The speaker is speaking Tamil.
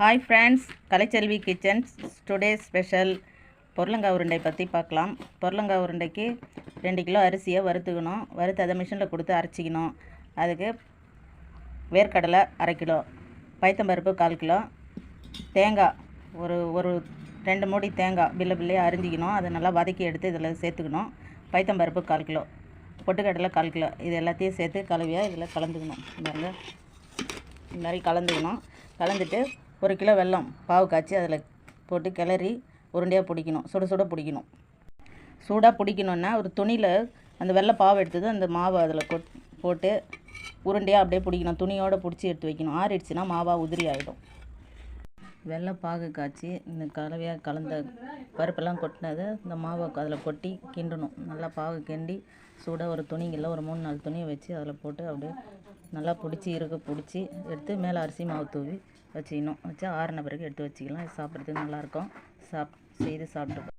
Hi friends Kalaichelvi kitchens today special பொருளங்காய் உருண்டை பற்றி பார்க்கலாம். பொருளங்காய் உருண்டைக்கு ரெண்டு கிலோ அரிசியை வறுத்துக்கணும். வறுத்து அதை மிஷினில் கொடுத்து அரைச்சிக்கணும். அதுக்கு வேர்க்கடலை அரை கிலோ பைத்தம்பருப்பு கால் கிலோ தேங்காய் ஒரு ஒரு ரெண்டு மூடி தேங்காய் பில்ல பில்லையாக அரிஞ்சிக்கணும். அதை நல்லா வதக்கி எடுத்து இதில் சேர்த்துக்கணும். பைத்தம்பருப்பு கால் கிலோ பொட்டுக்கடலை கால் கிலோ இது எல்லாத்தையும் சேர்த்து கலவையாக இதில் கலந்துக்கணும். பாருங்க இந்த மாதிரி கலந்துக்கணும். கலந்துட்டு ஒரு கிலோ வெல்லம் பாவு காய்ச்சி அதில் போட்டு கிளறி உருண்டையாக பிடிக்கணும் சுட சுட பிடிக்கணும். சூடாக பிடிக்கணுன்னா ஒரு துணியில் அந்த வெள்ளை பாவு எடுத்தது அந்த மாவை அதில் கொட் போட்டு உருண்டையாக அப்படியே பிடிக்கணும். துணியோடு பிடிச்சி எடுத்து வைக்கணும். ஆறிடுச்சுன்னா மாவாக உதிரி ஆகிடும் வெள்ளை பாகு காய்ச்சி இந்த கலவையாக கலந்த பருப்பெல்லாம் கொட்டினதை இந்த மாவை அதில் கொட்டி கிண்டணும். நல்லா பாகு கிண்டி சூடாக ஒரு துணிங்களில் ஒரு மூணு நாலு துணியை வச்சு அதில் போட்டு அப்படியே நல்லா பிடிச்சி இருக்க பிடிச்சி எடுத்து மேலே அரிசி மாவு தூவி வச்சுக்கணும் வச்சு ஆறின பிறகு எடுத்து வச்சுக்கலாம். சாப்பிட்றதுக்கு நல்லாயிருக்கும். சாப் செய்து சாப்பிட்டு